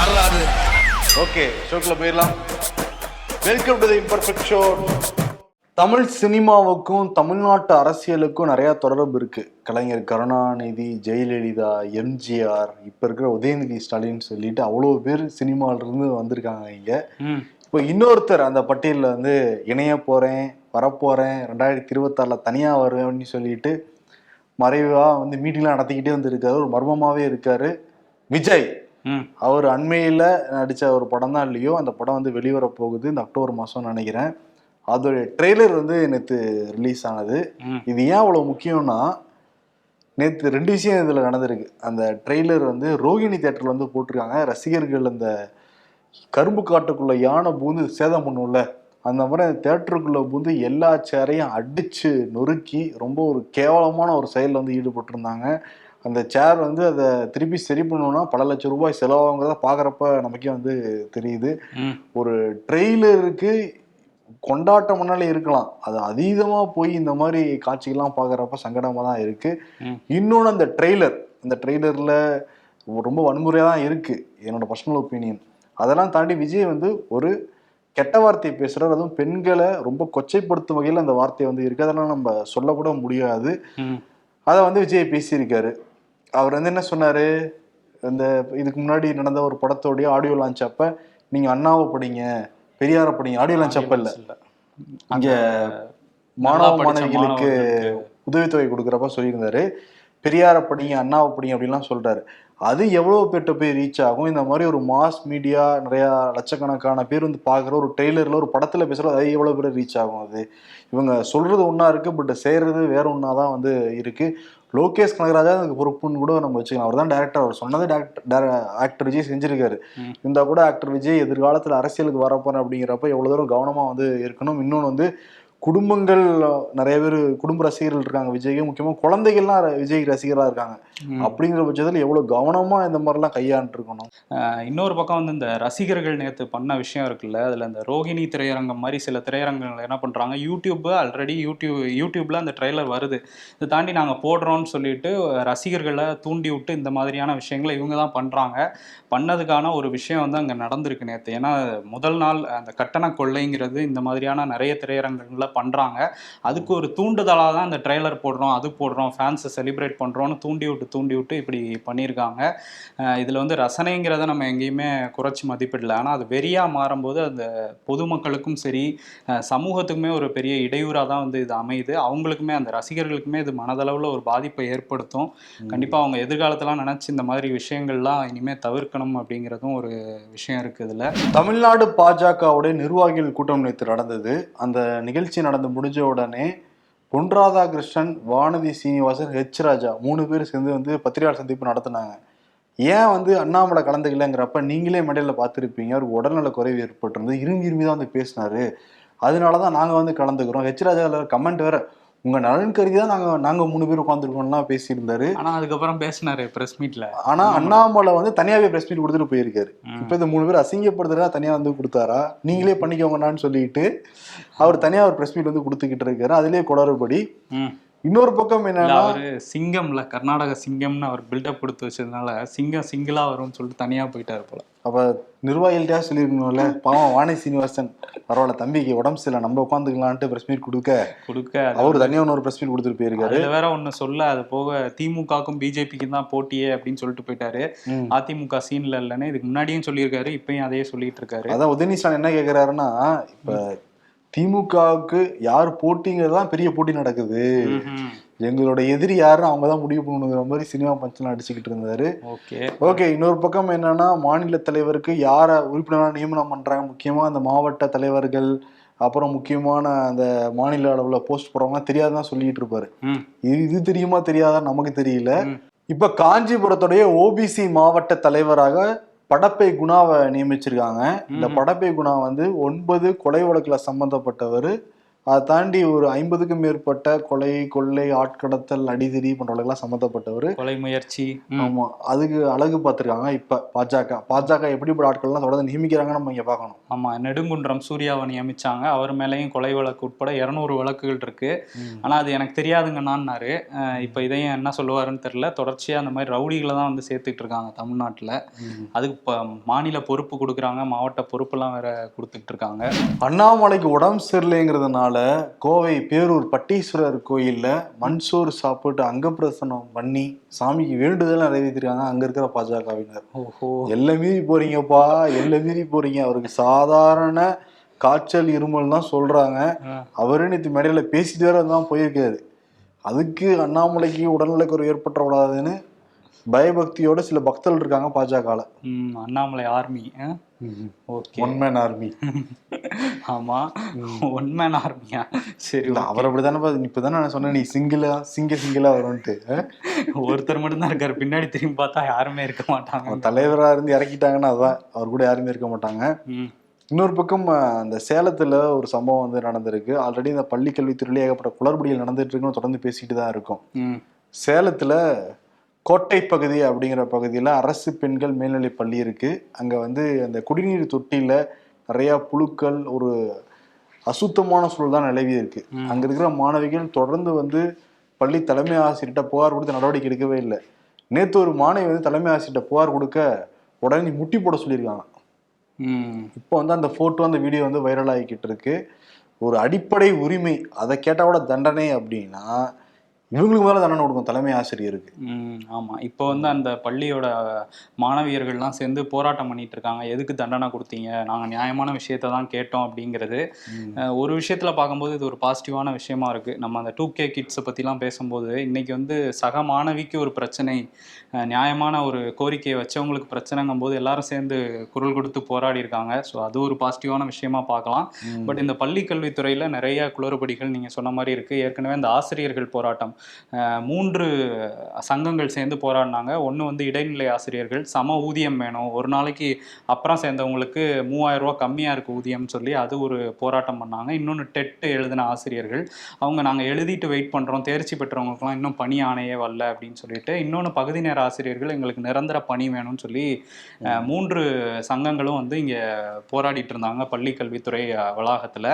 யாராது ஓகே ஷோக்கில் போயிடலாம். Welcome to the imperfect show Tamil சினிமாவுக்கும் தமிழ்நாட்டு அரசியலுக்கும் நிறைய தொடர்பு இருக்கு. கலைஞர் கருணாநிதி ஜெயலலிதா எம்ஜிஆர் இப்ப இருக்கிற உதயநிதி ஸ்டாலின் சொல்லிட்டு அவ்வளோ பேர் சினிமால இருந்து வந்திருக்காங்க இங்க. இப்போ இன்னொருத்தர் அந்த பட்டியலில் வந்து இணைய போறேன் வரப்போறேன் ரெண்டாயிரத்தி இருபத்தாறுல தனியா வருவேன்னு சொல்லிட்டு மறைவா வந்து மீட்டிங்லாம் நடத்திக்கிட்டே வந்திருக்காரு. ஒரு மர்மமாவே இருக்காரு. விஜய். அவர் அண்மையில் நடித்த ஒரு படம் தான் இல்லையோ அந்த படம் வந்து வெளிவர போகுது இந்த அக்டோபர் மாதம் நினைக்கிறேன். அதோடைய ட்ரெய்லர் வந்து நேற்று ரிலீஸ் ஆனது. இது ஏன் அவ்வளோ முக்கியம்னா நேற்று ரெண்டு விஷயம் இதில் நடந்திருக்கு. அந்த ட்ரெய்லர் வந்து ரோகிணி தேட்டரில் வந்து போட்டிருக்காங்க. ரசிகர்கள் அந்த கரும்பு காட்டுக்குள்ள யானை பூந்து சேதம் பண்ணும்ல அந்த மாதிரி அந்த தேட்டருக்குள்ள பூந்து எல்லா சேரையும் அடிச்சு நொறுக்கி ரொம்ப ஒரு கேவலமான ஒரு செயலில் வந்து ஈடுபட்டிருந்தாங்க. அந்த சேர் வந்து அதை திருப்பி சரி பண்ணணும்னா பல லட்சம் ரூபாய் செலவாகுங்கிறத பார்க்குறப்ப நமக்கே வந்து தெரியுது. ஒரு ட்ரெய்லருக்கு கொண்டாட்டம்னாலே இருக்கலாம். அது அதீதமாக போய் இந்த மாதிரி காட்சிகள்லாம் பார்க்குறப்ப சங்கடமாக தான் இருக்கு. ம். இன்னொன்று அந்த ட்ரெய்லர் அந்த ட்ரெய்லரில் ரொம்ப வன்முறையாக தான் இருக்கு. என்னோட பர்சனல் ஒப்பீனியன் அதெல்லாம் தாண்டி விஜய் வந்து ஒரு கெட்ட வார்த்தை பேசுறாரு. அதுவும் பெண்களை ரொம்ப கொச்சைப்படுத்தும் வகையில் அந்த வார்த்தை வந்து இருக்கு. அதெல்லாம் நம்ம சொல்லக்கூட முடியாது. அதை வந்து விஜய் பேசியிருக்காரு. அவர் வந்து என்ன சொன்னாரு? இந்த இதுக்கு முன்னாடி நடந்த ஒரு படத்தோடைய ஆடியோ லான்ச் அப்ப நீங்க அண்ணாவை படிங்க பெரியாரை படிங்க. ஆடியோ லான்ச் அப்ப இல்ல. இங்க மாணவ மாணவிகளுக்கு. உதவித்தொகை கொடுக்குறப்ப சொல்லியிருந்தாரு. பெரியாரை படிங்க அண்ணாவை படிங்க அப்படிலாம் சொல்றாரு. அது எவ்வளவு பேர்ட்ட போய் ரீச் ஆகும்? இந்த மாதிரி ஒரு மாஸ் மீடியா நிறைய லட்சக்கணக்கான பேர் வந்து பார்க்குற ஒரு ட்ரெய்லர்ல ஒரு படத்துல பேசுறது அது எவ்வளவு பேர் ரீச் ஆகும் அது? இவங்க சொல்றது ஒண்ணா இருக்கு பட் செய்யறது வேற ஒண்ணா தான் வந்து இருக்கு. லோகேஷ் கனகராஜா அதுக்கு பொறுப்புன்னு கூட நம்ம வச்சுக்கலாம். அவர் தான் டேரக்டர் அவர் சொன்னது டேரக்டர் ஆக்டர் விஜய் செஞ்சிருக்காரு. ம். இருந்தா கூட ஆக்டர் விஜய் எதிர்காலத்துல அரசியலுக்கு வரப்போறேன் அப்படிங்கிறப்ப எவ்வளவு தூரம் கவனமா வந்து இருக்கணும். இன்னொன்று வந்து குடும்பங்கள் நிறைய பேர் குடும்ப ரசிகர்கள் இருக்காங்க விஜய்க்கு. முக்கியமா குழந்தைகள்லாம் விஜய் ரசிகரா இருக்காங்க. அப்படிங்கிற பட்சத்துல எவ்வளவு கவனமா இந்த மாதிரிலாம் கையாண்டு இருக்கணும் ஆஹ் இன்னொரு பக்கம் வந்து இந்த ரசிகர்கள் நேற்று பண்ண விஷயம் இருக்குல்ல அதில் இந்த ரோகிணி திரையரங்கம் மாதிரி சில திரையரங்கங்கள் என்ன பண்ணுறாங்க யூடியூப் ஆல்ரெடி யூடியூப் யூடியூப்ல அந்த ட்ரெய்லர் வருது. இதை தாண்டி நாங்கள் போடுறோம்னு சொல்லிட்டு ரசிகர்களை தூண்டி விட்டு இந்த மாதிரியான விஷயங்களை இவங்க தான் பண்ணுறாங்க பண்ணதுக்கான ஒரு விஷயம் வந்து அங்கே நடந்திருக்கு நேற்று ஏன்னா முதல் நாள் அந்த கட்டண கொள்ளைங்கிறது இந்த மாதிரியான நிறைய திரையரங்கங்களில் பண்ணுறாங்க அதுக்கு ஒரு தூண்டுதலாக தான் இந்த ட்ரெய்லர் போடுறோம் அது போடுறோம் ஃபேன்ஸை செலிப்ரேட் பண்ணுறோம்னு தூண்டி விட்டு தூண்டி விட்டு இப்படி பண்ணியிருக்காங்க. இதில் வந்து ரசனைங்கிறத நம்ம எங்கேயுமே குறைச்சி மதிப்பிடல. ஆனால் அது வெறியாக மாறும்போது அந்த பொதுமக்களுக்கும் சரி சமூகத்துக்குமே ஒரு பெரிய இடையூறாக தான் வந்து இது அமையுது. அவங்களுக்குமே அந்த ரசிகர்களுக்குமே இது மனதளவில் ஒரு பாதிப்பை ஏற்படுத்தும். கண்டிப்பாக அவங்க எதிர்காலத்தெல்லாம் நினச்சி இந்த மாதிரி விஷயங்கள்லாம் இனிமேல் தவிர்க்கணும் அப்படிங்கிறதும் ஒரு விஷயம் இருக்குது இதில். தமிழ்நாடு பாஜகவுடைய நிர்வாகிகள் கூட்டம் நேற்று நடந்தது. அந்த நிகழ்ச்சி நடந்து முடிஞ்ச உடனே பொன் ராதாகிருஷ்ணன் வானதி சீனிவாசன் ஹெச் ராஜா மூணு பேர் சேர்ந்து வந்து பத்திரிகையாளர் சந்திப்பு நடத்தினாங்க. ஏன் வந்து அண்ணாமலை கலந்துக்கலங்கிறப்ப நீங்களே மேடையில் பார்த்துருப்பீங்க. அவருக்கு உடல்நல குறைவு ஏற்பட்டிருந்து இரும்பி இரும்பி தான் வந்து பேசினாரு. அதனால தான் நாங்கள் வந்து கலந்துக்கிறோம். ஹெச் ராஜாவில் கமெண்ட் வேறு உங்க நலன் கருதி தான் நாங்க நாங்க மூணு பேர் உட்காந்துருக்கோம்லாம் பேசியிருந்தாரு. ஆனால் அதுக்கப்புறம் பேசினாரு ப்ரெஸ் மீட்டில் ஆனா அண்ணாமலை வந்து தனியாவே பிரஸ் மீட் கொடுத்துட்டு போயிருக்காரு. இப்ப இந்த மூணு பேர் அசிங்கப்படுத்துறதா தனியா வந்து கொடுத்தாரா? நீங்களே பண்ணிக்கோங்கண்ணான்னு சொல்லிட்டு அவர் தனியா ஒரு பிரஸ் மீட் வந்து கொடுத்துக்கிட்டு இருக்காரு. அதுலயே குளறுபடி இன்னொரு பக்கம் என்னன்னா அவரு சிங்கம்ல கர்நாடக சிங்கம்னு அவர் பில்டப் கொடுத்து வச்சதுனால சிங்கம் சிங்கிளா வரும்னு சொல்லிட்டு தனியா போயிட்டாரு போல. அப்ப நிர்வாகிகள்ட்டா சொல்லியிருக்கணும்ல? பாவம் வாணி சீனிவாசன் பரவாயில்ல தம்பிக்கு உடம்பு சரியில்லை நம்ம உட்காந்துக்கலான்ட்டு பிரஸ் மீட் கொடுக்க. கொடுக்க அவர் தனியா இன்னொரு பிரஸ் மீட் கொடுத்துட்டு போயிருக்காரு வேற ஒண்ணு சொல்ல அது போக திமுகவுக்கும் பிஜேபிக்கும் தான் போட்டியே அப்படின்னு சொல்லிட்டு போயிட்டாரு. அதிமுக சீன்ல இல்லைன்னு இதுக்கு முன்னாடியும் சொல்லியிருக்காரு இப்பயும் அதையே சொல்லிட்டு இருக்காரு. அதான் உதயநிதி ஸ்டாலின் என்ன கேக்குறாருன்னா இப்ப திமுகவுக்கு யார் போட்டிங்கிறது தான் பெரிய போட்டி நடக்குது. எங்களோட எதிரி யாருன்னு அவங்க தான் முடிவு பண்ணணுங்கிற மாதிரி சினிமா பஞ்சலாம் அடிச்சுக்கிட்டு இருந்தாரு. ஓகே. ஓகே இன்னொரு பக்கம் என்னன்னா மாநில தலைவருக்கு யாரை உறுப்பினராக நியமனம் பண்றாங்க? முக்கியமா அந்த மாவட்ட தலைவர்கள் அப்புறம் முக்கியமான அந்த மாநில அளவுல போஸ்ட் போடுறவங்க தெரியாதுதான் சொல்லிட்டு இருப்பாரு. இது இது தெரியுமா தெரியாதா? நமக்கு தெரியல. இப்ப காஞ்சிபுரத்துடைய ஓபிசி மாவட்ட தலைவராக படப்பை குணாவை நியமிச்சிருக்காங்க இந்த. படப்பை குணா வந்து ஒன்பது கொலை வழக்குல சம்பந்தப்பட்டவர் அதை தாண்டி ஒரு ஐம்பதுக்கும் மேற்பட்ட கொலை கொள்ளை ஆட்கடத்தல் அடிதடி போன்றவர்களெல்லாம் சம்மந்தப்பட்டவர். கொலை முயற்சி ஆமா. அதுக்கு அழகு பார்த்திருக்காங்க இப்ப பாஜக. பாஜக எப்படிப்பட்ட ஆட்கள்லாம் தொடர்ந்து நியமிக்கிறாங்கன்னு நம்ம இங்க பார்க்கணும். ஆமா நெடுங்குன்றம் சூர்யாவை நியமிச்சாங்க. அவர் மேலேயும் கொலை வழக்கு உட்பட இருநூறு வழக்குகள் இருக்கு. ஆனா அது எனக்கு தெரியாதுங்கண்ணான்னாரு. இப்ப இதையும் என்ன சொல்லுவாருன்னு தெரியல. தொடர்ச்சியா அந்த மாதிரி ரவுடிகளை தான் வந்து சேர்த்துட்டு இருக்காங்க தமிழ்நாட்டுல. அதுக்கு இப்ப மாநில பொறுப்பு கொடுக்குறாங்க. மாவட்ட பொறுப்பெல்லாம் வேற கொடுத்துட்டு இருக்காங்க. அண்ணாமலைக்கு உடம்பு சரியில்லைங்கிறதுனால கோவை பேரூர் பட்டீஸ்வரர் கோயில்ல மண்சோறு சாப்பிட்டு அங்கப்பிரசனம் பண்ணி சாமிக்கு வேண்டுதல் நிறைவேற்றிருக்காங்க அங்க இருக்கிற பாஜகவினர். ஓஹோ. எல்லை மீறி போறீங்கப்பா எல்லை மீறி போறீங்க. அவருக்கு சாதாரண காய்ச்சல் இருமல் தான் சொல்றாங்க. அஹ் அவரே நேற்று மேடையில பேசிட்டு வேற தான் போயிருக்காரு. அதுக்கு அண்ணாமலைக்கு உடல்நலக்குறைவு ஏற்பட்டுறக்கூடாதுன்னு பயபக்தியோட சில பக்தர்கள் இருக்காங்க பாஜகல. ம், Annamalai army. Okay. One man army ஆமா. ஒன் மேன் ஆர்மியா சரி அவர் அப்படிதானே இப்பதானே நான் சொன்னேன் நீ சிங்கிளா சிங்க சிங்கிளா வரும்ட்டு? ஒருத்தர் மட்டும் தான் இருக்காரு. பின்னாடி திரும்பி பார்த்தா யாருமே இருக்க மாட்டாங்க. தலைவரா இருந்து இறக்கிட்டாங்கன்னா அதான் அவர் கூட யாருமே இருக்க மாட்டாங்க. இன்னொரு பக்கம் அந்த சேலத்துல ஒரு சம்பவம் வந்து நடந்திருக்கு. ஆல்ரெடி இந்த பள்ளி கல்வித்துறையில ஏகப்பட்ட குளறுபடிகள் நடந்துட்டு இருக்குன்னு தொடர்ந்து பேசிட்டு தான் இருக்கும். சேலத்துல கோட்டை பகுதி அப்படிங்கிற பகுதியில் அரசு பெண்கள் மேல்நிலை பள்ளி இருக்கு. அங்க வந்து அந்த குடிநீர் தொட்டியில நிறைய புழுக்கள் ஒரு அசுத்தமான சூழல் தான் நிலவி இருக்கு. அங்க இருக்கிற மாணவிகள் தொடர்ந்து வந்து பள்ளி தலைமை ஆசிரியர்கிட்ட புகார் கொடுத்து நடவடிக்கை எடுக்கவே இல்லை. நேத்து ஒரு மாணவி வந்து தலைமை ஆசிரியர்கிட்ட புகார் கொடுக்க உடனே முட்டி போட சொல்லியிருக்காங்க. இப்போ வந்து அந்த போட்டோ அந்த வீடியோ வந்து வைரல் ஆகிக்கிட்டு இருக்கு. ஒரு அடிப்படை உரிமை அதை கேட்டா கூட தண்டனை அப்படின்னா இவங்களுக்கு மேல தண்டனை கொடுக்கும். தலைமை ஆசிரியருக்கு. ம், ஆமா. இப்போ வந்து அந்த பள்ளியோட மாணவியர்கள்லாம் சேர்ந்து போராட்டம் பண்ணிட்டு இருக்காங்க. எதுக்கு தண்டனை கொடுத்தீங்க? நாங்க நியாயமான விஷயத்த தான் கேட்டோம் அப்படிங்கிறது. ஒரு விஷயத்துல பார்க்கும்போது இது ஒரு பாசிட்டிவான விஷயமா இருக்கு. நம்ம அந்த டூ கே கிட்ஸை பத்திலாம் பேசும்போது இன்னைக்கு வந்து சக மாணவிக்கு ஒரு பிரச்சனை நியாயமான ஒரு கோரிக்கையை வச்சவங்களுக்கு பிரச்சனைங்கும் போது எல்லாரும் சேர்ந்து குரல் கொடுத்து போராடி இருக்காங்க. ஸோ அது ஒரு பாசிட்டிவான விஷயமா பார்க்கலாம். பட் இந்த பள்ளி கல்வித்துறையில நிறைய குளறுபடிகள் நீங்க சொன்ன மாதிரி இருக்கு. ஏற்கனவே இந்த ஆசிரியர்கள் போராட்டம் மூன்று சங்கங்கள் சேர்ந்து போராடினாங்க. ஒன்று வந்து இடைநிலை ஆசிரியர்கள் சம ஊதியம் வேணும். ஒரு நாளைக்கு அப்புறம் சேர்ந்தவங்களுக்கு மூவாயிரம் ரூபாய் கம்மியாக இருக்கு ஊதியம்னு சொல்லி அது ஒரு போராட்டம் பண்ணாங்க. இன்னொன்று டெட் எழுதின ஆசிரியர்கள். அவங்க நாங்கள் எழுதிட்டு வெயிட் பண்ணுறோம் தேர்ச்சி பெற்றவங்களுக்குலாம் இன்னும் பணி ஆணையே வரல அப்படின்னு சொல்லிட்டு இன்னொன்று பகுதி நேர ஆசிரியர்கள் எங்களுக்கு நிரந்தர பணி வேணும்னு சொல்லி மூன்று சங்கங்களும் வந்து இங்கே போராடிட்டு இருந்தாங்க பள்ளி கல்வித்துறை வளாகத்துல.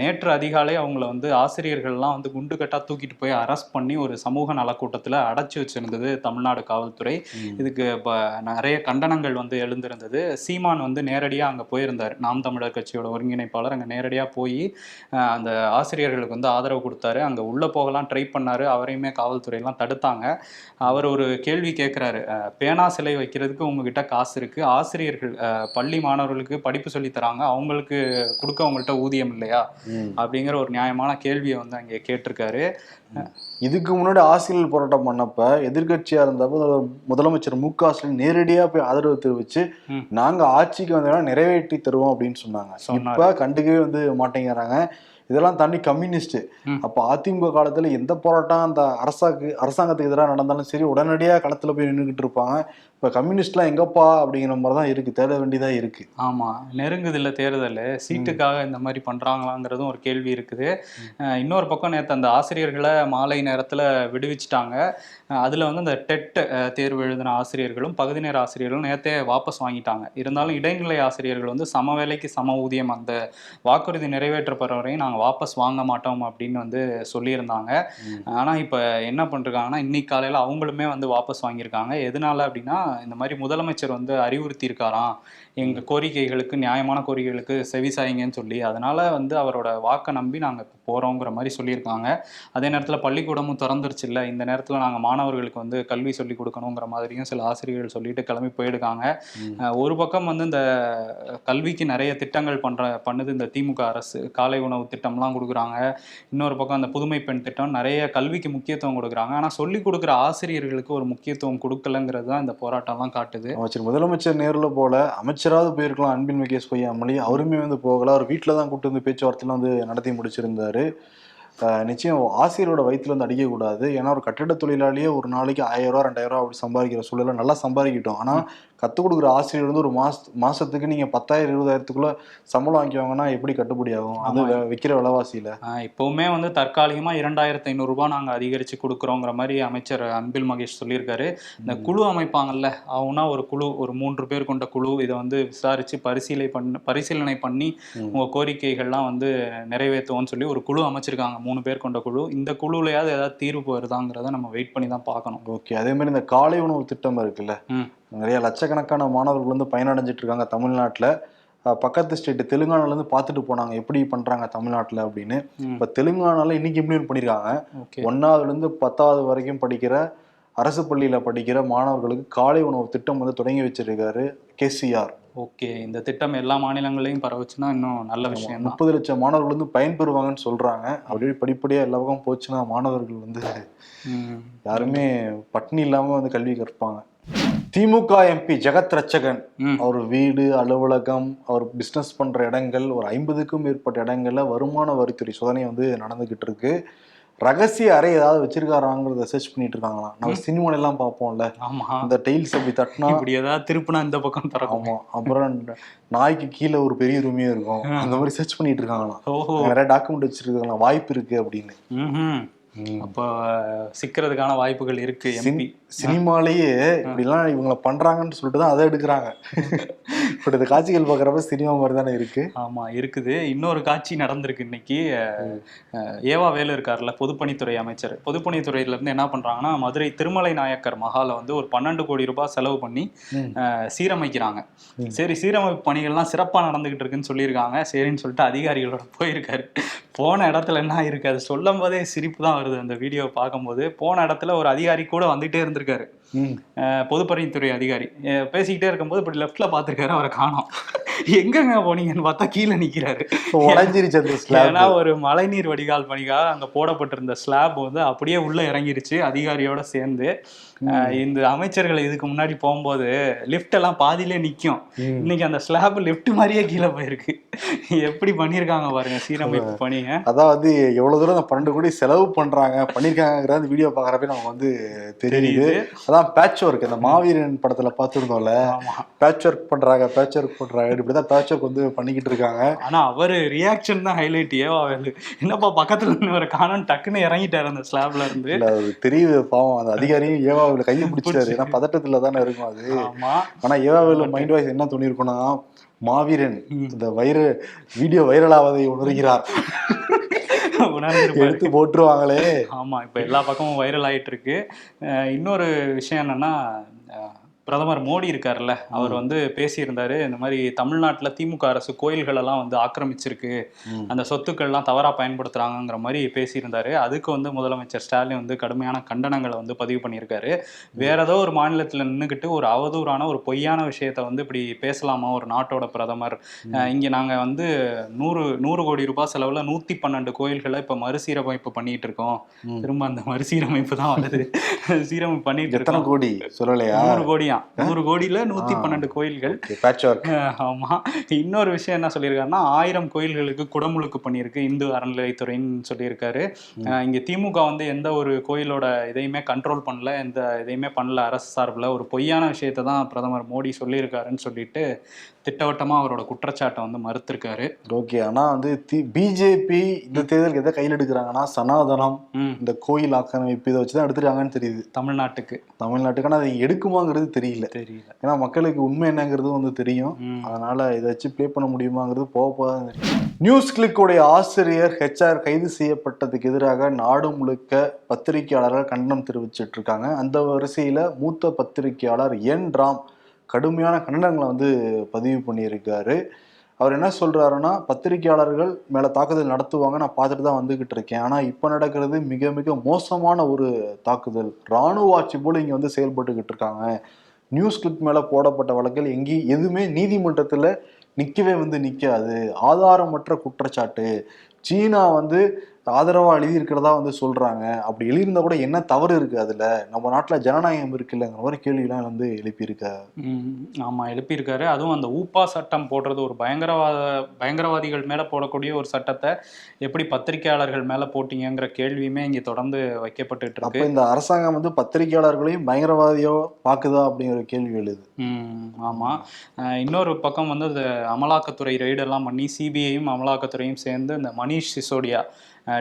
நேற்று அதிகாலை அவங்கள வந்து ஆசிரியர்கள்லாம் வந்து குண்டு கட்டா தூக்கிட்டு போய் அரெஸ்ட் பண்ணி ஒரு சமூக நலக்கூட்டத்தில் அடைச்சி வச்சிருந்தது தமிழ்நாடு காவல்துறை. இதுக்கு இப்போ நிறைய கண்டனங்கள் வந்து எழுந்திருந்தது. சீமான் வந்து நேரடியாக அங்கே போயிருந்தார். நாம் தமிழர் கட்சியோட ஒருங்கிணைப்பாளர் அங்கே நேரடியாக போய் அந்த ஆசிரியர்களுக்கு வந்து ஆதரவு கொடுத்தாரு. அங்கே உள்ளே போகலாம் ட்ரை பண்ணாரு. அவரையுமே காவல்துறையெல்லாம் தடுத்தாங்க. அவர் ஒரு கேள்வி கேட்குறாரு பேனா சிலை வைக்கிறதுக்கு உங்ககிட்ட காசு இருக்கு. ஆசிரியர்கள் பள்ளி மாணவர்களுக்கு படிப்பு சொல்லி தராங்க. அவங்களுக்கு கொடுக்க அவங்கள்ட்ட ஊதியம் இல்லையா. அப்படிங்கிற ஒரு நியாயமான கேள்வியை வந்து அங்கே கேட்டிருக்காரு. இதுக்கு முன்னாடி ஆசிரியர் போராட்டம் பண்ணப்ப எதிர்க்கட்சியா இருந்தப்ப முதலமைச்சர் மு க ஸ்டாலின் நேரடியா போய் ஆதரவு தெரிவிச்சு. நாங்க ஆட்சிக்கு வந்தோம்னா நிறைவேற்றி தருவோம் அப்படின்னு சொன்னாங்க. இப்ப கண்டுக்கவே வந்து மாட்டேங்கிறாங்க இதெல்லாம் தாண்டி கம்யூனிஸ்ட். அப்ப அதிமுக காலத்துல எந்த போராட்டம் அந்த அரசாக்கு அரசாங்கத்துக்கு எதிராக நடந்தாலும் சரி உடனடியா களத்துல போய் நின்றுகிட்டு இருப்பாங்க இப்ப கம்யூனிஸ்ட்லாம் எங்கப்பா அப்படிங்கிற மாதிரி தான் இருக்கு. தேட வேண்டியதா இருக்கு. ஆமா. நெருங்குது இல்ல தேர்தல். சீட்டுக்காக இந்த மாதிரி பண்றாங்களாங்கிறதும் ஒரு கேள்வி இருக்குது. இன்னொரு பக்கம் நேற்று அந்த ஆசிரியர்களை மாலை நேரத்துல விடுவிச்சிட்டாங்க. அதுல வந்து அந்த டெட் தேர்வு எழுதின ஆசிரியர்களும் பகுதி நேர ஆசிரியர்களும் நேத்தே வாபஸ் வாங்கிட்டாங்க. இருந்தாலும் இடைநிலை ஆசிரியர்கள் வந்து சம வேலைக்கு சம ஊதியம் அந்த வாக்குறுதி நிறைவேற்றப்படுற வரையும் நாங்க வாபஸ் வாங்க மாட்டோம் அப்படின்னு வந்து சொல்லியிருந்தாங்க. ம். ஆனா இப்ப என்ன பண்றாங்கன்னா இன்னைக்கு காலையில அவங்களுமே வந்து வாபஸ் வாங்கியிருக்காங்க. எதனால அப்படின்னா இந்த மாதிரி முதலமைச்சர் வந்து அறிவுறுத்தி இருக்காராம் எங்க கோரிக்கைகளுக்கு நியாயமான கோரிக்கைகளுக்கு செவிசாயுங்கன்னு சொல்லி அதனால வந்து அவரோட வாக்கை நம்பி நாங்க இப்ப போறோங்கிற மாதிரி சொல்லியிருக்காங்க. அதே நேரத்துல பள்ளிக்கூடமும் திறந்துருச்சு இல்ல. இந்த நேரத்துல நாங்க மாணவர்களுக்கு வந்து கல்வி சொல்லி கொடுக்கணுங்கிற மாதிரியும் சில ஆசிரியர்கள் சொல்லிட்டு கிளம்பி. அஹ் ஒரு பக்கம் வந்து இந்த கல்விக்கு நிறைய திட்டங்கள் பண்ற பண்ணுது இந்த திமுக அரசு. காலை உணவு திட்டம்லாம் கொடுக்குறாங்க. இன்னொரு பக்கம் அந்த புதுமை பெண் திட்டம் நிறைய கல்விக்கு முக்கியத்துவம் கொடுக்குறாங்க. ஆனா சொல்லி கொடுக்குற ஆசிரியர்களுக்கு ஒரு முக்கியத்துவம் கொடுக்கலங்கிறது தான் இந்த போராட்டம்லாம் காட்டுது. அமைச்சர் முதலமைச்சர் நேரில் போல அமைச்சராவது போயிருக்கலாம் அன்பின் முகேஷ் பொய்யாமொழி அவருமே வந்து போகல. அவர் வீட்டில் தான் கூட்டு வந்து பேச்சுவார்த்தையில வந்து நடத்தி முடிச்சிருந்தாரு. நிச்சயம் ஆசிரியரோட வயிற்றுல வந்து அடிக்கக்கூடாது ஏன்னா ஒரு கட்டிட தொழிலாளியே ஒரு நாளைக்கு ஆயிரம் ரூபா ரெண்டாயிரம் ரூபா அப்படி சம்பாதிக்கிற சூழலில் நல்லா சம்பாதிக்கிட்டோம். ஆனால் கற்றுக் கொடுக்குற ஆசிரியர் வந்து ஒரு மாச மாசத்துக்கு நீங்க பத்தாயிரம் இருபதாயிரத்துக்குள்ள சம்பளம் வாங்கிவாங்கன்னா எப்படி கட்டுப்படி ஆகும்? அது வே- விக்கிற விலைவாசியில. இப்பவுமே வந்து தற்காலிகமா இரண்டாயிரத்தி ஐநூறு ரூபாய் நாங்க அதிகரிச்சு கொடுக்குறோங்கிற மாதிரி அமைச்சர் அன்பில் மகேஷ் சொல்லியிருக்காரு. இந்த குழு அமைப்பாங்கல்ல அவனா ஒரு குழு ஒரு மூன்று பேர் கொண்ட குழு இதை வந்து விசாரிச்சு பரிசீலை பண்ண பரிசீலனை பண்ணி ம். உங்க கோரிக்கைகள்லாம் வந்து நிறைவேற்றுவோம்னு சொல்லி ஒரு குழு அமைச்சிருக்காங்க மூணு பேர் கொண்ட குழு. இந்த குழுலையாவது ஏதாவது தீர்வு வருதாங்கிறத நம்ம வெயிட் பண்ணி தான் பார்க்கணும். ஓகே அதே மாதிரி இந்த காலை உணவு திட்டம் இருக்குல்ல. நிறைய லட்சக்கணக்கான மாணவர்கள் வந்து பயனடைஞ்சிட்டு இருக்காங்க தமிழ்நாட்டுல. பக்கத்து ஸ்டேட் தெலுங்கானால இருந்து பார்த்துட்டு போனாங்க எப்படி பண்றாங்க தமிழ்நாட்டுல அப்படின்னு. இப்ப தெலுங்கானால இன்னைக்கு இம்ப்ளிமெண்ட் ஒன்னாவதுல இருந்து பத்தாவது வரைக்கும் படிக்கிற அரசு பள்ளியில படிக்கிற மாணவர்களுக்கு காலை உணவு திட்டம் வந்து தொடங்கி வச்சிருக்காரு கேசிஆர் ஓகே. இந்த திட்டம் எல்லா மாநிலங்களையும் பரவுச்சுன்னா இன்னும் நல்ல விஷயம் முப்பது லட்சம் மாணவர்கள் வந்து பயன்பெறுவாங்கன்னு சொல்றாங்க. அப்படியே படிப்படியா எல்லா பக்கம் போச்சுன்னா மாணவர்கள் வந்து யாருமே பட்னி இல்லாம வந்து கல்வி கற்பாங்க. திமுக எம்பி ஜெகத் ரட்சகன் ம். அவர் வீடு அலுவலகம் அவர் பிஸ்னஸ் பண்ற இடங்கள் ஒரு ஐம்பதுக்கும் மேற்பட்ட இடங்கள்ல வருமான வரித்துறை சோதனை வந்து நடந்துகிட்டு இருக்கு. ரகசிய அறை ஏதாவது வச்சிருக்காராங்கிறத சர்ச் பண்ணிட்டு இருக்காங்களாம் நம்ம சினிமால எல்லாம் பார்ப்போம்ல. ஆமா. அந்த டைல்ஸ் அப்படி தட்டினா இப்படி ஏதாவது திருப்புனா இந்த பக்கம் திறக்கும். ஆமா. அப்புறம் நாய்க்கு கீழே ஒரு பெரிய ரூமே இருக்கும். அந்த மாதிரி சர்ச் பண்ணிட்டு இருக்காங்களாம். நிறைய டாக்குமெண்ட் வச்சிருக்காங்களாம். வாய்ப்பு இருக்கு அப்படின்னு. அப்போ சிக்கிறதுக்கான வாய்ப்புகள் இருக்கு எம்பி சினிமாலேயே இப்படிலாம் இவங்கள பண்றாங்கன்னு சொல்லிட்டு தான் அதை எடுக்கிறாங்க. பட் இந்த காட்சிகள் பார்க்குறப்ப சினிமா மாதிரி தானே இருக்கு. ஆமா இருக்குது. இன்னொரு காட்சி நடந்திருக்கு இன்னைக்கு. ஏவா வேலு இருக்கார்ல பொதுப்பணித்துறை அமைச்சர். பொதுப்பணித்துறையில இருந்து என்ன பண்றாங்கன்னா மதுரை திருமலை நாயக்கர் மகால வந்து ஒரு பன்னெண்டு கோடி ரூபாய் செலவு பண்ணி சீரமைக்கிறாங்க. சரி சீரமைப்பு பணிகள்லாம் சிறப்பா நடந்துகிட்டு இருக்குன்னு சொல்லியிருக்காங்க. சரின்னு சொல்லிட்டு அதிகாரிகளோட போயிருக்காரு. போன இடத்துல என்ன இருக்கு அது சொல்லும் போதே சிரிப்பு தான் வருது அந்த வீடியோ பார்க்கும்போது. போன இடத்துல ஒரு அதிகாரி கூட வந்துட்டே இருந்திருக்காரு. பொதுப்பணித்துறை அதிகாரி. பேசிக்கிட்டே இருக்கும்போது இப்படி லெஃப்ட்ல பார்த்திருக்காரு அவரை காணோம். எங்கங்க போனீங்கன்னு பார்த்தா கீழே நிக்கிறாரு. ஏன்னா ஒரு மழைநீர் வடிகால் பணிக்காக அங்க போடப்பட்டிருந்த ஸ்லாப் வந்து அப்படியே உள்ள இறங்கிருச்சு அதிகாரியோட சேர்ந்து. இந்த அமைச்சர்கள் இதுக்கு முன்னாடி போகும்போது லிஃப்ட் எல்லாம் பாதியிலே நிக்கும். இன்னைக்கு அந்த ஸ்லாப் லிஃப்ட் மாதிரியே கீழே போயிருக்கு. எப்படி பண்ணியிருக்காங்க பாருங்க சீரமைப்பு பணியை? அதான் வந்து எவ்வளவு தூரம் அந்த பன்னெண்டு கோடி செலவு பண்றாங்க பண்ணிருக்காங்கிற அந்த வீடியோ பாக்குறப்ப நமக்கு வந்து தெரியுது. அதான் பேட்ச் ஒர்க் அந்த மாவீரன் படத்துல பார்த்துருந்தோம்ல. பேட்ச் ஒர்க் பண்றாங்க பேட்ச் ஒர்க் பண்றாங்க. இப்படிதான் பேட்ச் ஒர்க் வந்து பண்ணிக்கிட்டு இருக்காங்க. ஆனா அவரு ரியாக்ஷன் தான் ஹைலைட் ஏவா என்னப்பா பக்கத்துல இருந்து ஒரு காணும் டக்குன்னு இறங்கிட்டாரு அந்த ஸ்லாப்ல இருந்து. தெரியுது பாவம். அந்த அதிகாரியும் ஏவாவில் கையை பிடிச்சிட்டாரு ஏன்னா பதட்டத்துல தானே இருக்கும் அது. ஆனா ஏவாவில் மைண்ட் வாய்ஸ் என்ன தோணிருக்கும்னா மாவீரன். இந்த வைர வீடியோ வைரலாவதை உணர்கிறார். எடுத்து போட்டுருவாங்களே. ஆமா இப்ப எல்லா பக்கமும் வைரல் ஆயிட்டு இருக்கு இன்னொரு விஷயம் என்னன்னா பிரதமர் மோடி இருக்காருல்ல அவர் வந்து பேசியிருந்தாரு இந்த மாதிரி தமிழ்நாட்டுல திமுக அரசு கோயில்கள் எல்லாம் வந்து ஆக்கிரமிச்சிருக்கு. அந்த சொத்துக்கள்லாம் தவறா பயன்படுத்துறாங்கங்கிற மாதிரி பேசியிருந்தாரு. அதுக்கு வந்து முதலமைச்சர் ஸ்டாலின் வந்து கடுமையான கண்டனங்களை வந்து பதிவு பண்ணியிருக்காரு. வேற ஏதோ ஒரு மாநிலத்துல நின்றுக்கிட்டு ஒரு அவதூறான ஒரு பொய்யான விஷயத்த வந்து இப்படி பேசலாமா ஒரு நாட்டோட பிரதமர்? இங்க நாங்க வந்து நூறு நூறு கோடி ரூபாய் செலவுல நூத்தி பன்னெண்டு கோயில்களை இப்ப மறுசீரமைப்பு பண்ணிட்டு இருக்கோம். திரும்ப அந்த மறுசீரமைப்பு தான் வருது. சீரமைப்பு பண்ணிட்டு இருக்கோம். கோடி சொல்லலையா? நூறு கோடியா? நூறு கோடியில நூத்தி பன்னெண்டு கோயில்கள். ஆமா. இன்னொரு விஷயம் என்ன சொல்லியிருக்காருன்னா ஆயிரம் கோயில்களுக்கு குடமுழுக்கு பண்ணியிருக்கு இந்து அறநிலையத்துறைன்னு சொல்லியிருக்காரு. அஹ் இங்க திமுக வந்து எந்த ஒரு கோயிலோட இதையுமே கண்ட்ரோல் பண்ணல எந்த இதையுமே பண்ணல அரசு சார்பில். ஒரு பொய்யான விஷயத்தை தான் பிரதமர் மோடி சொல்லியிருக்காருன்னு சொல்லிட்டு திட்டவட்டமா அவரோட குற்றச்சாட்டை வந்து மறுத்திருக்காரு. ஓகே ஆனா வந்து பிஜேபி இந்த தேர்தலுக்கு எதை கையில் எடுக்கிறாங்கன்னா சனாதனம் இந்த கோயில் ஆக்கிரமிப்பு இதை வச்சுதான் எடுத்துருக்காங்கன்னு தெரியுது. தமிழ்நாட்டுக்கு. தமிழ்நாட்டுக்கான அதை எடுக்குமாங்கிறது தெரியல. தெரியல. ஏன்னா மக்களுக்கு உண்மை என்னங்கிறது வந்து தெரியும். அதனால இதை வச்சு ப்ளே பண்ண முடியுமாங்கிறது போக போக தான் தெரியும் நியூஸ் கிளிக்குடைய ஆசிரியர் ஹெச்ஆர் கைது செய்யப்பட்டதுக்கு எதிராக நாடு முழுக்க பத்திரிகையாளர்கள் கண்டனம் தெரிவிச்சிட்டு இருக்காங்க. அந்த வரிசையில மூத்த பத்திரிகையாளர் என் ராம் கடுமையான கண்டனங்களை வந்து பதிவு பண்ணியிருக்காரு. அவர் என்ன சொல்கிறாருன்னா பத்திரிகையாளர்கள் மேலே தாக்குதல் நடத்துவாங்க நான் பார்த்துட்டு தான் வந்துக்கிட்டு இருக்கேன். ஆனால் இப்போ நடக்கிறது மிக மிக மோசமான ஒரு தாக்குதல். ராணுவ ஆட்சி போல் இங்கே வந்து செயல்பட்டுக்கிட்டு இருக்காங்க. நியூஸ் கிளிப் மேலே போடப்பட்ட வழக்கில் எங்கேயும் எதுவுமே நீதிமன்றத்தில் நிற்கவே வந்து நிற்காது ஆதாரமற்ற குற்றச்சாட்டு. சீனா வந்து ஆதரவா எழுதியிருக்கிறதா வந்து சொல்றாங்க. அப்படி எழுதியிருந்தா கூட என்ன தவறு இருக்கு அதுல? நம்ம நாட்டுல ஜனநாயகம் இருக்குல்லங்கிற மாதிரி கேள்விலாம் வந்து எழுப்பியிருக்க ம், ஆமா எழுப்பியிருக்காரு. அதுவும் அந்த ஊப்பா சட்டம் போடுறது ஒரு பயங்கரவாத பயங்கரவாதிகள் மேல போடக்கூடிய ஒரு சட்டத்தை எப்படி பத்திரிகையாளர்கள் மேல போட்டீங்கங்கிற கேள்வியுமே இங்க தொடர்ந்து வைக்கப்பட்டுட்டு அப்ப இருக்கு இந்த அரசாங்கம் வந்து பத்திரிகையாளர்களையும் பயங்கரவாதியோ பாக்குதா அப்படிங்கிற கேள்வி எழுது. ம், ஆமா. அஹ் இன்னொரு பக்கம் வந்து அமலாக்கத்துறை ரெய்டெல்லாம் பண்ணி சிபிஐயும் அமலாக்கத்துறையும் சேர்ந்து இந்த மணீஷ் சிசோடியா.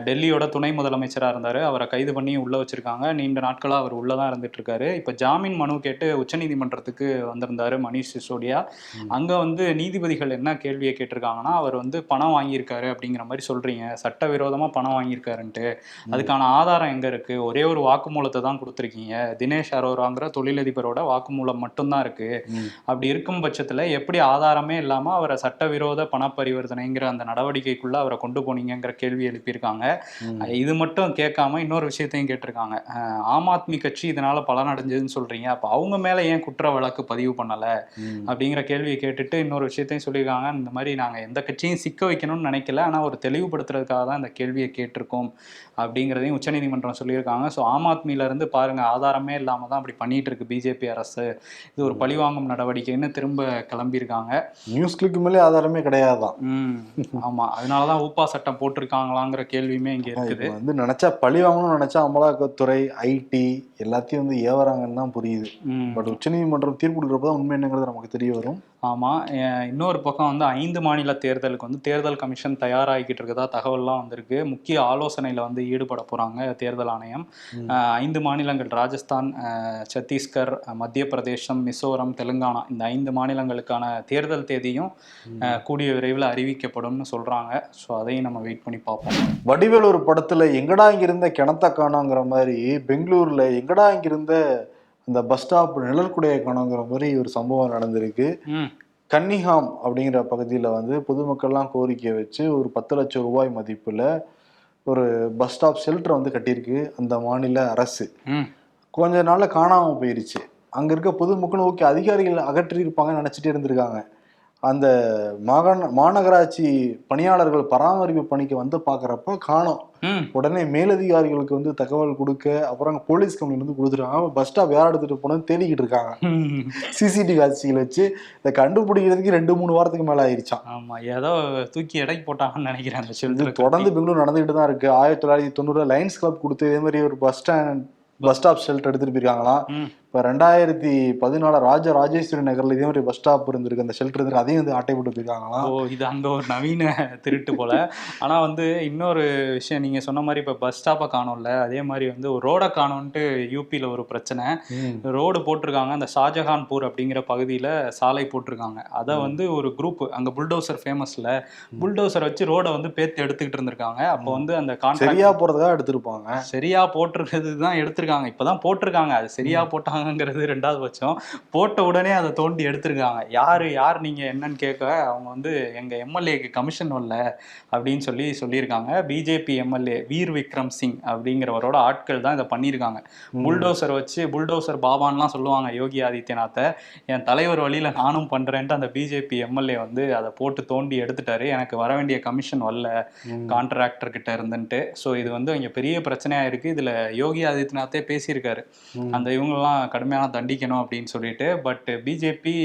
டெல்லியோட துணை முதலமைச்சராக இருந்தார். அவரை கைது பண்ணி உள்ளே வச்சிருக்காங்க. நீண்ட நாட்களாக அவர் உள்ளே தான் இருந்துட்டு இருக்காரு இப்போ ஜாமீன் மனு கேட்டு உச்சநீதிமன்றத்துக்கு வந்திருந்தாரு மணீஷ் சிசோடியா. அங்கே வந்து நீதிபதிகள் என்ன கேள்வியை கேட்டிருக்காங்கன்னா அவர் வந்து பணம் வாங்கியிருக்காரு அப்படிங்கிற மாதிரி சொல்றீங்க. சட்டவிரோதமாக பணம் வாங்கியிருக்காருன்ட்டு. அதுக்கான ஆதாரம் எங்கே இருக்கு? ஒரே ஒரு வாக்குமூலத்தை தான் கொடுத்துருக்கீங்க. தினேஷ் அரோராங்கிற தொழிலதிபரோட வாக்குமூலம் மட்டும்தான் இருக்கு. ம். அப்படி இருக்கும் பட்சத்துல எப்படி ஆதாரமே இல்லாம அவரை சட்டவிரோத பண பரிவர்த்தனைங்கிற அந்த நடவடிக்கைக்குள்ள அவரை கொண்டு போனீங்கங்கிற கேள்வி எழுப்பியிருக்காங்க. இது மட்டும் கேட்காம இன்னொரு விஷயத்தையும் கேட்டிருக்காங்க. ஆம் ஆத்மி கட்சி இதனால பலனடைஞ்சதுன்னு சொல்றீங்க. அப்ப அவங்க மேல ஏன் குற்ற வழக்கு பதிவு பண்ணல. அப்படிங்கிற கேள்வியை கேட்டுட்டு இன்னொரு விஷயத்தையும் சொல்லியிருக்காங்க. இந்த மாதிரி நாங்க எந்த கட்சியும் சிக்க வைக்கணும்னு நினைக்கல. ஆனா ஒரு தெளிவுபடுத்துறதுக்காக தான் இந்த கேள்வியை கேட்டிருக்கோம் அப்படிங்கிறதையும் உச்சநீதிமன்றம் சொல்லியிருக்காங்க. ஸோ ஆம் ஆத்மியில இருந்து பாருங்க ஆதாரமே இல்லாம தான் அப்படி பண்ணிட்டு இருக்கு பிஜேபி அரசு. இது ஒரு பழிவாங்கும் நடவடிக்கைன்னு திரும்ப கிளம்பியிருக்காங்க. நியூஸ் கிளிக்கு மேலே ஆதாரமே கிடையாதுதான். ம். ஆமா. அதனாலதான் ஊப்பா சட்டம் போட்டிருக்காங்களாங்கிற கேள்வியுமே இங்க இருக்குது. வந்து நினைச்சா பழி வாங்கணும்னு நினைச்சா அமலாக்கத்துறை ஐடி எல்லாத்தையும் வந்து ஏவறாங்கன்னு தான் புரியுது. பட் உச்சநீதிமன்றம் தீர்ப்பு கொடுக்குறப்ப தான் உண்மை என்னங்கிறது நமக்கு தெரிய வரும். ஆமா அஹ் இன்னொரு பக்கம் வந்து ஐந்து மாநில தேர்தலுக்கு வந்து தேர்தல் கமிஷன் தயாராகிக்கிட்டு இருக்கதா தகவல்லாம் வந்திருக்கு. முக்கிய ஆலோசனையில வந்து ஈடுபட போறாங்க தேர்தல் ஆணையம். ஐந்து மாநிலங்கள் ராஜஸ்தான் சத்தீஸ்கர் மத்திய பிரதேசம் மிசோரம் தெலுங்கானா இந்த ஐந்து மாநிலங்களுக்கான தேர்தல் தேதியும் கூடிய விரைவில் அறிவிக்கப்படும்னு சொல்றாங்க. ஸோ அதையும் நம்ம வெயிட் பண்ணி பார்ப்போம். வடிவேல் ஒரு படத்துல எங்கடா இங்கிருந்த கிணத்த காணோங்கிற மாதிரி பெங்களூர்ல எங்கடா இங்கிருந்த அந்த பஸ் ஸ்டாப் நிழற்குடைய காணோங்கிற மாதிரி ஒரு சம்பவம் நடந்திருக்கு. கன்னிஹாம் அப்படிங்கிற பகுதியில் வந்து பொதுமக்கள்லாம் கோரிக்கை வச்சு ஒரு பத்து லட்சம் ரூபாய் மதிப்பில் ஒரு பஸ் ஸ்டாப் ஷெல்டர் வந்து கட்டியிருக்கு அந்த மாநில அரசு. கொஞ்ச நாள்ல காணாம போயிருச்சு. அங்க இருக்க பொதுமக்கள் ஓகே அதிகாரிகள் அகற்றி இருப்பாங்கன்னு நினைச்சிட்டே இருந்திருக்காங்க. அந்த மாகாண மாநகராட்சி பணியாளர்கள் பராமரிப்பு பணிக்கு வந்து பாக்குறப்ப காணோம். உடனே மேலதிகாரிகளுக்கு வந்து தகவல் கொடுக்க அப்புறம் போலீஸ் கம்பெனி வந்து கொடுத்துருக்காங்க பஸ் ஸ்டாப் யார் எடுத்துட்டு போனது தேடிக்கிட்டு இருக்காங்க. சிசிடிவி காட்சிகள் வச்சு இதை கண்டுபிடிக்கிறதுக்கு ரெண்டு மூணு வாரத்துக்கு மேல ஆயிருச்சான் ஆமா ஏதோ தூக்கி எடைக்கு போட்டாங்கன்னு நினைக்கிறேன் தொடர்ந்து பெங்களூர் நடந்துகிட்டு தான் இருக்கு. ஆயிரத்தி தொள்ளாயிரத்தி தொண்ணூறுல லைன்ஸ் கிளப் கொடுத்து இதே மாதிரி ஒரு bus stand bus stop shelter எடுத்துட்டு போயிருக்காங்களாம். இப்போ ரெண்டாயிரத்தி பதினாலு ராஜ ராஜேஸ்வரி நகர்ல இதே மாதிரி பஸ் ஸ்டாப் இருந்திருக்கு. அந்த ஷெல்டர் இருந்திருக்கு. அதையும் வந்து ஆட்டை போட்டு போயிருக்காங்களாம் ஓ இது அங்க ஒரு நவீன திருட்டு போல. ஆனா வந்து இன்னொரு விஷயம் நீங்க சொன்ன மாதிரி இப்ப பஸ் ஸ்டாப்பை காணோம்ல. அதே மாதிரி வந்து ஒரு ரோடை காணோன்ட்டு யூபியில் ஒரு பிரச்சனை. ரோடு போட்டிருக்காங்க. அந்த ஷாஜஹான்பூர் அப்படிங்கிற பகுதியில் சாலை போட்டிருக்காங்க. அதை வந்து ஒரு குரூப் அங்கே புல்டோசர் ஃபேமஸ்ல புல்டோசர் வச்சு ரோடை வந்து பேத்து எடுத்துக்கிட்டு இருந்திருக்காங்க. அப்போ வந்து அந்த கான்ட்ராக்ட் சரியா போறதுக்காக எடுத்திருப்பாங்க. சரியா போட்டிருக்கிறது தான் எடுத்திருக்காங்க. இப்பதான் போட்டிருக்காங்க. அது சரியா போட்டாங்கங்கிறது ரெண்டாவது பட்சம். போட்ட உடனே அதை தோண்டி எடுத்திருக்காங்க. யாரு யார் நீங்க என்னன்னு கேட்க அவங்க வந்து எங்க எம்எல்ஏக்கு கமிஷன் வரல அப்படின்னு சொல்லி சொல்லியிருக்காங்க. பிஜேபி எம்எல்ஏ வீர் விக்ரம் சிங் அப்படிங்கிறவரோட ஆட்கள் தான் இதை பண்ணியிருக்காங்க. புல்டோசர் வச்சு புல்டோசர் பாபான்லாம் சொல்லுவாங்க யோகி ஆதித்யநாத்தை. என் தலைவர் வழியில நானும் பண்றேன்ட்டு அந்த பிஜேபி எம்எல்ஏ வந்து அதை போட்டு தோண்டி எடுத்துட்டாரு. எனக்கு வர வேண்டிய கமிஷன் வரல. கான்ட்ராக்டர் கிட்ட இருந்துன்ட்டு. ஸோ இது வந்து இங்க பெரிய பிரச்சனையா இருக்கு. இதுல யோகி ஆதித்யநாத்தே பேசியிருக்காரு. அந்த இவங்கெல்லாம் கடுமையான தண்டிக்கணும் அப்படின்னு சொல்லிட்டு பட் பிஜேபி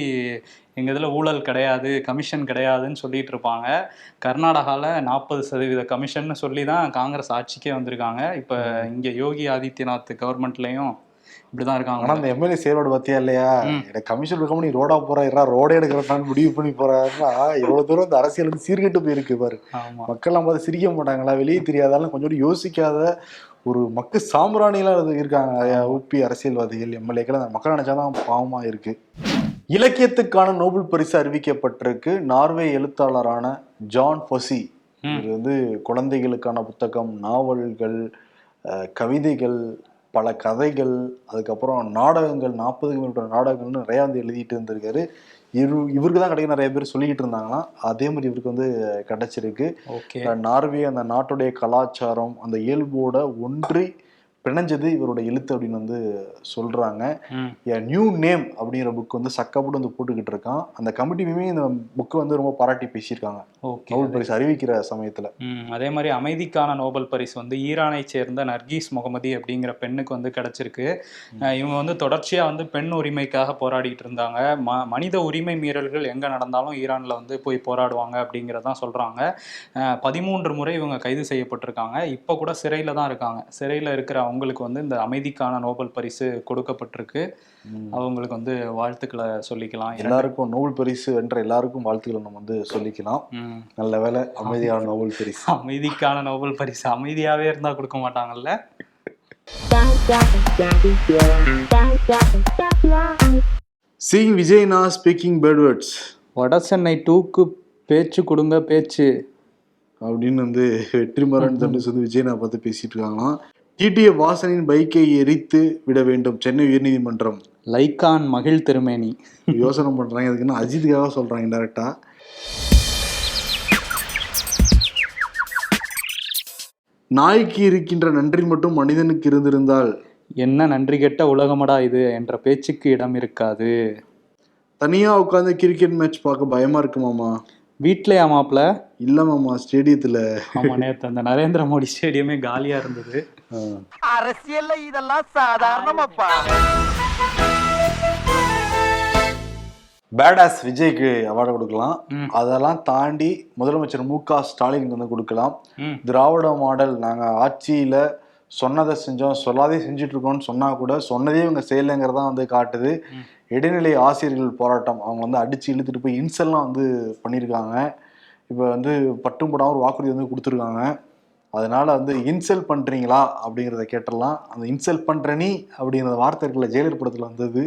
எங்க இதுல ஊழல் கிடையாது கமிஷன் கிடையாதுன்னு சொல்லிட்டு இருப்பாங்க. கர்நாடகால நாற்பது சதவீத கமிஷன் சொல்லி தான் காங்கிரஸ் ஆட்சிக்கே வந்திருக்காங்க. இப்ப இங்க யோகி ஆதித்யநாத் கவர்மெண்ட்லயும் இப்படிதான் ஆனா இருக்காங்க அந்த எம்எல்ஏ செயல்பாடு பத்தியா இல்லையா. எனக்கு கமிஷன் இருக்காம நீ ரோடா போறா ரோடே எடுக்கிறேன் முடிவு பண்ணி போறாருன்னா எவ்வளவு தூரம் இந்த அரசியல் வந்து சீர்கெட்டு போயிருக்கு பாரு. மக்கள்லாம் பார்த்து சிரிக்க மாட்டாங்களா? வெளியே தெரியாதாலும் கொஞ்சம் யோசிக்காத ஒரு மக்கு சாம்பிராணிலாம் இருக்காங்க. ஊபி அரசியல்வாதிகள் எம்எல்ஏக்கள் அந்த மக்கள் நினைச்சாதான் பாவமா இருக்கு. இலக்கியத்துக்கான நோபல் பரிசு அறிவிக்கப்பட்டிருக்கு. நார்வே எழுத்தாளரான ஜான் ஃபொசி. இது வந்து குழந்தைகளுக்கான புத்தகம் நாவல்கள் கவிதைகள் பல கதைகள் அதுக்கப்புறம் நாடகங்கள் நாற்பதுக்கு மேற்பட்ட நாடகங்கள்னு நிறையா வந்து எழுதிட்டு இருந்திருக்காரு. இரு இவருக்கு தான் கிடைக்க நிறைய பேர் சொல்லிக்கிட்டு இருந்தாங்களாம் அதே மாதிரி இவருக்கு வந்து கிடைச்சிருக்கு. நார்வே அந்த நாட்டுடைய கலாச்சாரம் அந்த இயல்போட ஒன்றி பிணைஞ்சது இவரோட எழுத்து அப்படின்னு வந்து சொல்றாங்க. நியூ நேம் அப்படிங்கிற புக் வந்து சக்கப்பட்டு வந்து போட்டுக்கிட்டு இருக்கான். அந்த கமிட்டியுமே இந்த புக்கை வந்து ரொம்ப பாராட்டி பேசியிருக்காங்க. ஓகே. நோபல் பரிசு அறிவிக்கிற சமயத்துல. அதே மாதிரி அமைதிக்கான நோபல் பரிசு வந்து ஈரானை சேர்ந்த நர்கீஸ் முகமதி அப்படிங்கிற பெண்ணுக்கு வந்து கிடைச்சிருக்கு. இவங்க வந்து தொடர்ச்சியாக வந்து பெண் உரிமைக்காக போராடிட்டு இருந்தாங்க. ம மனித உரிமை மீறல்கள் எங்கே நடந்தாலும் ஈரானில் வந்து போய் போராடுவாங்க அப்படிங்கிறதான் சொல்கிறாங்க பதிமூன்று முறை இவங்க கைது செய்யப்பட்டிருக்காங்க. இப்போ கூட சிறையில் தான் இருக்காங்க. சிறையில் இருக்கிற அவங்களுக்கு வந்து இந்த அமைதிக்கான நோபல் பரிசு கொடுக்கப்பட்டிருக்கு. அவங்களுக்கு வந்து வாழ்த்துக்களை சொல்லிக்கலாம். எல்லாருக்கும் நோபல் பரிசு வென்ற எல்லாருக்கும் வாழ்த்துக்களை நம்ம வந்து சொல்லிக்கலாம். நல்ல வேலை அமைதியான நோபல் பரிசு. அமைதிக்கான நோபல் பரிசு. அமைதியாவே இருந்தா கொடுக்க மாட்டாங்கல்ல? சீங் விஜய்னா speaking bird words Vada Chennai டூக்கு பேச்சு கொடுங்க பேச்சு. அப்படின்னு வந்து வெற்றிமாறன் தண்டு வந்து விஜயனா பார்த்து பேசிட்டு இருக்காங்களாம். டிடிஏ வாசனின் பைக்கை எரித்து விட வேண்டும். சென்னை உயர்நீதிமன்றம். லைக்கான் மகிழ் திருமேனி. யோசனை பண்றாங்க. அதுக்குன்னு அஜித்துக்காக சொல்றாங்க டேரக்டா நாய்க்கு இருக்கின்ற நன்றி மட்டும் மனிதனுக்கு இருந்திருந்தால்? என்ன நன்றி கெட்ட உலகமடா இது என்ற பேச்சுக்கு இடம் இருக்காது. தனியா உட்காந்து கிரிக்கெட் மேட்ச் பார்க்க பயமா இருக்குமாமா வீட்லயா மாப்ள? இல்ல மாமா ஸ்டேடியத்துல நேத்து அந்த நரேந்திர மோடி ஸ்டேடியமே காலியா இருந்தது. அரசியல்ல இதெல்லாம் சாதாரணமாப்பா. பேடாஸ் விஜய்க்கு அவார்டு கொடுக்கலாம். அதெல்லாம் தாண்டி முதலமைச்சர் மு க ஸ்டாலினுக்கு வந்து கொடுக்கலாம். திராவிட மாடல் நாங்க ஆட்சியில சொன்னதை செஞ்சோம் சொல்லாதே செஞ்சுட்டு இருக்கோம்னு சொன்னா கூட சொன்னதே இவங்க செய்யலைங்கிறதா வந்து காட்டுது. இடைநிலை ஆசிரியர்கள் போராட்டம் அவங்க வந்து அடிச்சு இழுத்துட்டு போய் இன்சல்லாம் வந்து பண்ணியிருக்காங்க. இப்போ வந்து பட்டும் போடாம ஒரு வாக்குறுதி வந்து கொடுத்துருக்காங்க. அதனால வந்து இன்சல் பண்றீங்களா? அப்படிங்கிறத கேட்டுடலாம் அந்த இன்சல் பண்ற நீ அப்படிங்கிற வார்த்தை இருக்குல்ல ஜெயலலிதா படத்துல வந்தது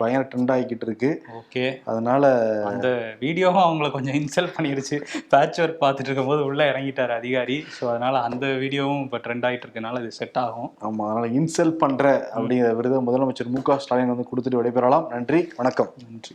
பயங்கர ட்ரெண்ட் ஆகிக்கிட்டு இருக்கு. ஓகே. அதனால அந்த வீடியோவும் அவங்கள கொஞ்சம் இன்சல்ட் பண்ணிருச்சு. பேட்ச் ஒர்க் பார்த்துட்டு இருக்கும்போது உள்ள இறங்கிட்டார் அதிகாரி. ஸோ அதனால அந்த வீடியோவும் இப்போ ட்ரெண்ட் ஆயிட்டு இருக்கனால இது செட் ஆகும். ஆமா அதனால இன்சல் பண்ற அப்படிங்கிற விருதை முதலமைச்சர் மு க ஸ்டாலின் வந்து கொடுத்துட்டு விடைபெறலாம். நன்றி வணக்கம். நன்றி.